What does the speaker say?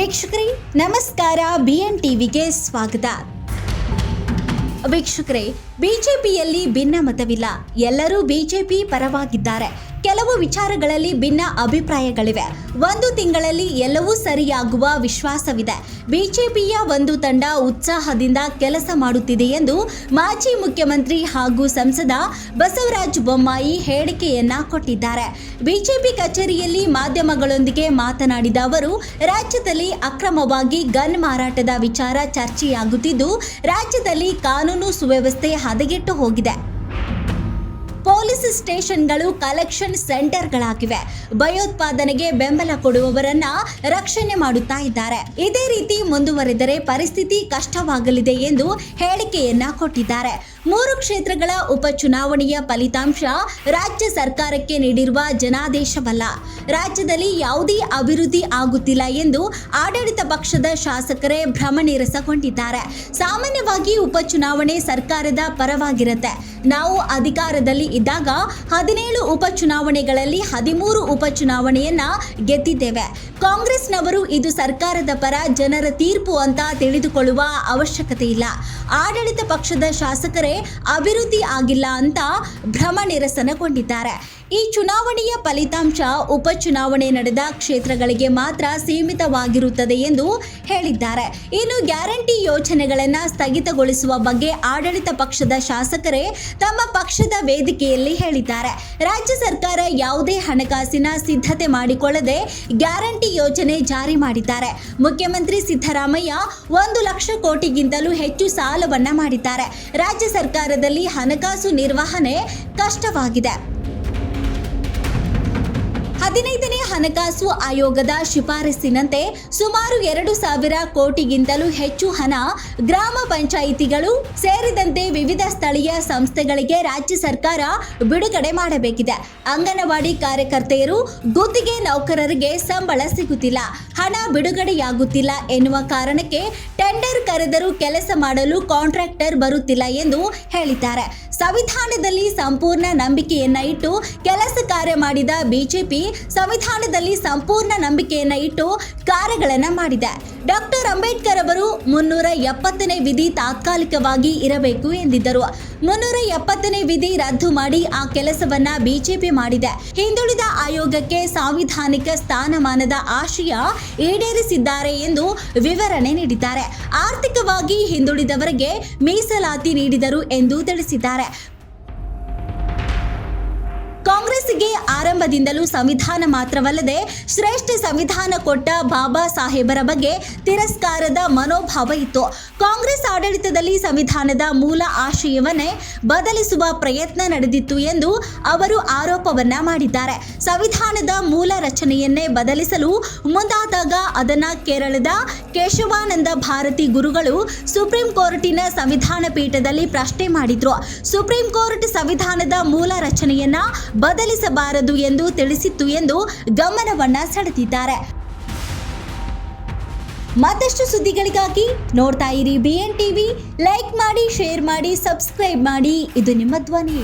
ವೀಕ್ಷಕರೇ ನಮಸ್ಕಾರ B N ಟಿವಿಗೆ ಸ್ವಾಗತ. ವೀಕ್ಷಕರೇ ಬಿಜೆಪಿಯಲ್ಲಿ ಭಿನ್ನಮತವಿಲ್ಲ ಎಲ್ಲರೂ ಬಿಜೆಪಿ ಪರವಾಗಿದ್ದಾರೆ. ಕೆಲವು ವಿಚಾರಗಳಲ್ಲಿ ಭಿನ್ನ ಅಭಿಪ್ರಾಯಗಳಿವೆ. ಒಂದು ತಿಂಗಳಲ್ಲಿ ಎಲ್ಲವೂ ಸರಿಯಾಗುವ ವಿಶ್ವಾಸವಿದೆ. ಬಿಜೆಪಿಯ ಒಂದು ತಂಡ ಉತ್ಸಾಹದಿಂದ ಕೆಲಸ ಮಾಡುತ್ತಿದೆ ಎಂದು ಮಾಜಿ ಮುಖ್ಯಮಂತ್ರಿ ಹಾಗೂ ಸಂಸದ ಬಸವರಾಜ ಬೊಮ್ಮಾಯಿ ಹೇಳಿಕೆಯನ್ನ ಕೊಟ್ಟಿದ್ದಾರೆ. ಬಿಜೆಪಿ ಕಚೇರಿಯಲ್ಲಿ ಮಾಧ್ಯಮಗಳೊಂದಿಗೆ ಮಾತನಾಡಿದ ಅವರು, ರಾಜ್ಯದಲ್ಲಿ ಅಕ್ರಮವಾಗಿ ಗನ್ ಮಾರಾಟದ ವಿಚಾರ ಚರ್ಚೆಯಾಗುತ್ತಿದ್ದು, ರಾಜ್ಯದಲ್ಲಿ ಕಾನೂನು ಸುವ್ಯವಸ್ಥೆ ಹದಗೆಟ್ಟು ಹೋಗಿದೆ. ಸ್ಟೇಷನ್ಗಳು ಕಲೆಕ್ಷನ್ ಸೆಂಟರ್ಗಳಾಗಿವೆ. ಭಯೋತ್ಪಾದನೆಗೆ ಬೆಂಬಲ ಕೊಡುವವರನ್ನ ರಕ್ಷಣೆ ಮಾಡುತ್ತಾ ಇದ್ದಾರೆ. ಇದೇ ರೀತಿ ಮುಂದುವರೆದರೆ ಪರಿಸ್ಥಿತಿ ಕಷ್ಟವಾಗಲಿದೆ ಎಂದು ಹೇಳಿಕೆಯನ್ನ ಕೊಟ್ಟಿದ್ದಾರೆ. ಮೂರು ಕ್ಷೇತ್ರಗಳ ಉಪಚುನಾವಣೆಯ ಫಲಿತಾಂಶ ರಾಜ್ಯ ಸರ್ಕಾರಕ್ಕೆ ನೀಡಿರುವ ಜನಾದೇಶವಲ್ಲ. ರಾಜ್ಯದಲ್ಲಿ ಯಾವುದೇ ಅಭಿವೃದ್ಧಿ ಆಗುತ್ತಿಲ್ಲ ಎಂದು ಆಡಳಿತ ಪಕ್ಷದ ಶಾಸಕರೇ ಭ್ರಮನಿರಸಗೊಂಡಿದ್ದಾರೆ ಸಾಮಾನ್ಯವಾಗಿ ಉಪಚುನಾವಣೆ ಸರ್ಕಾರದ ಪರವಾಗಿರುತ್ತೆ. ನಾವು ಅಧಿಕಾರದಲ್ಲಿ ಇದ್ದಾಗ ಹದಿನೇಳು ಉಪಚುನಾವಣೆಗಳಲ್ಲಿ ಹದಿಮೂರು ಉಪಚುನಾವಣೆಯನ್ನ ಗೆದ್ದಿದ್ದೇವೆ. ಕಾಂಗ್ರೆಸ್ನವರು ಇದು ಸರ್ಕಾರದ ಪರ ಜನರ ತೀರ್ಪು ಅಂತ ತಿಳಿದುಕೊಳ್ಳುವ ಅವಶ್ಯಕತೆ ಇಲ್ಲ ಆಡಳಿತ ಪಕ್ಷದ ಶಾಸಕರೇ ಅಭಿವೃದ್ಧಿ ಆಗಿಲ್ಲ ಅಂತ ಭ್ರಮ ನಿರಸನಗೊಂಡಿದ್ದಾರೆ. ಈ ಚುನಾವಣೆಯ ಫಲಿತಾಂಶ ಉಪಚುನಾವಣೆ ನಡೆದ ಕ್ಷೇತ್ರಗಳಿಗೆ ಮಾತ್ರ ಸೀಮಿತವಾಗಿರುತ್ತದೆ ಎಂದು ಹೇಳಿದ್ದಾರೆ. ಇನ್ನು ಗ್ಯಾರಂಟಿ ಯೋಜನೆಗಳನ್ನು ಸ್ಥಗಿತಗೊಳಿಸುವ ಬಗ್ಗೆ ಆಡಳಿತ ಪಕ್ಷದ ಶಾಸಕರೇ ತಮ್ಮ ಪಕ್ಷದ ವೇದಿಕೆಯಲ್ಲಿ ಹೇಳಿದ್ದಾರೆ. ರಾಜ್ಯ ಸರ್ಕಾರ ಯಾವುದೇ ಹಣಕಾಸಿನ ಸಿದ್ಧತೆ ಮಾಡಿಕೊಳ್ಳದೆ ಗ್ಯಾರಂಟಿ ಯೋಜನೆ ಜಾರಿ ಮಾಡಿದ್ದಾರೆ. ಮುಖ್ಯಮಂತ್ರಿ ಸಿದ್ದರಾಮಯ್ಯ ಒಂದು ಲಕ್ಷ ಕೋಟಿಗಿಂತಲೂ ಹೆಚ್ಚು ಸಾಲವನ್ನ ಮಾಡಿದ್ದಾರೆ. ರಾಜ್ಯ ಸರ್ಕಾರದಲ್ಲಿ ಹಣಕಾಸು ನಿರ್ವಹಣೆ ಕಷ್ಟವಾಗಿದೆ. शादी नहीं देने ಹಣಕಾಸು ಆಯೋಗದ ಶಿಫಾರಸ್ಸಿನಂತೆ ಸುಮಾರು ಎರಡು ಸಾವಿರ ಕೋಟಿಗಿಂತಲೂ ಹೆಚ್ಚು ಹಣ ಗ್ರಾಮ ಪಂಚಾಯಿತಿಗಳು ಸೇರಿದಂತೆ ವಿವಿಧ ಸ್ಥಳೀಯ ಸಂಸ್ಥೆಗಳಿಗೆ ರಾಜ್ಯ ಸರ್ಕಾರ ಬಿಡುಗಡೆ ಮಾಡಬೇಕಿದೆ. ಅಂಗನವಾಡಿ ಕಾರ್ಯಕರ್ತೆಯರು ಗುತ್ತಿಗೆ ನೌಕರರಿಗೆ ಸಂಬಳ ಸಿಗುತ್ತಿಲ್ಲ. ಹಣ ಬಿಡುಗಡೆಯಾಗುತ್ತಿಲ್ಲ ಎನ್ನುವ ಕಾರಣಕ್ಕೆ ಟೆಂಡರ್ ಕರೆದರೂ ಕೆಲಸ ಮಾಡಲು ಕಾಂಟ್ರಾಕ್ಟರ್ ಬರುತ್ತಿಲ್ಲ ಎಂದು ಹೇಳಿದ್ದಾರೆ. ಸಂವಿಧಾನದಲ್ಲಿ ಸಂಪೂರ್ಣ ನಂಬಿಕೆಯನ್ನ ಇಟ್ಟು ಕೆಲಸ ಕಾರ್ಯ ಮಾಡಿದ ಬಿಜೆಪಿ ಸಂವಿಧಾನದಲ್ಲಿ ಸಂಪೂರ್ಣ ನಂಬಿಕೆಯನ್ನ ಇಟ್ಟು ಕಾರ್ಯಗಳನ್ನ ಮಾಡಿದೆ. ಡಾಕ್ಟರ್ ಅಂಬೇಡ್ಕರ್ ಅವರು ಮುನ್ನೂರ ಎಪ್ಪತ್ತನೇ ವಿಧಿ ತಾತ್ಕಾಲಿಕವಾಗಿ ಇರಬೇಕು ಎಂದಿದ್ದರು. ಮುನ್ನೂರ ಎಪ್ಪತ್ತನೇ ವಿಧಿ ರದ್ದು ಮಾಡಿ ಆ ಕೆಲಸವನ್ನ ಬಿಜೆಪಿ ಮಾಡಿದೆ. ಹಿಂದುಳಿದ ಆಯೋಗಕ್ಕೆ ಸಾಂವಿಧಾನಿಕ ಸ್ಥಾನಮಾನದ ಆಶಯ ಈಡೇರಿಸಿದ್ದಾರೆ ಎಂದು ವಿವರಣೆ ನೀಡಿದ್ದಾರೆ. ಆರ್ಥಿಕವಾಗಿ ಹಿಂದುಳಿದವರಿಗೆ ಮೀಸಲಾತಿ ನೀಡಿದರು ಎಂದು ತಿಳಿಸಿದ್ದಾರೆ. ಕಾಂಗ್ರೆಸ್ಗೆ ಆರಂಭದಿಂದಲೂ ಸಂವಿಧಾನ ಮಾತ್ರವಲ್ಲದೆ ಶ್ರೇಷ್ಠ ಸಂವಿಧಾನ ಕೊಟ್ಟ ಬಾಬಾ ಸಾಹೇಬರ ಬಗ್ಗೆ ತಿರಸ್ಕಾರದ ಮನೋಭಾವ ಇತ್ತು. ಕಾಂಗ್ರೆಸ್ ಆಡಳಿತದಲ್ಲಿ ಸಂವಿಧಾನದ ಮೂಲ ಆಶಯವನ್ನೇ ಬದಲಿಸುವ ಪ್ರಯತ್ನ ನಡೆದಿತ್ತು ಎಂದು ಅವರು ಆರೋಪವನ್ನ ಮಾಡಿದ್ದಾರೆ. ಸಂವಿಧಾನದ ಮೂಲ ರಚನೆಯನ್ನೇ ಬದಲಿಸಲು ಮುಂದಾದಾಗ ಅದನ್ನ ಕೇರಳದ ಕೇಶವಾನಂದ ಭಾರತಿ ಗುರುಗಳು ಸುಪ್ರೀಂ ಕೋರ್ಟಿನ ಸಂವಿಧಾನ ಪೀಠದಲ್ಲಿ ಪ್ರಶ್ನೆ ಮಾಡಿದ್ರು. ಸುಪ್ರೀಂ ಕೋರ್ಟ್ ಸಂವಿಧಾನದ ಮೂಲ ರಚನೆಯನ್ನ ಬದಲಿಸಬಾರದು ಎಂದು ತಿಳಿಸಿತ್ತು ಎಂದು ಗಮನವನ್ನ ಸೆಳೆದಿದ್ದಾರೆ. ಮತ್ತಷ್ಟು ಸುದ್ದಿಗಳಿಗಾಗಿ ನೋಡ್ತಾ ಇರಿ ಬಿ ಎನ್ ಟಿವಿ ಲೈಕ್ ಮಾಡಿ ಶೇರ್ ಮಾಡಿ ಸಬ್ಸ್ಕ್ರೈಬ್ ಮಾಡಿ. ಇದು ನಿಮ್ಮ ಧ್ವನಿ.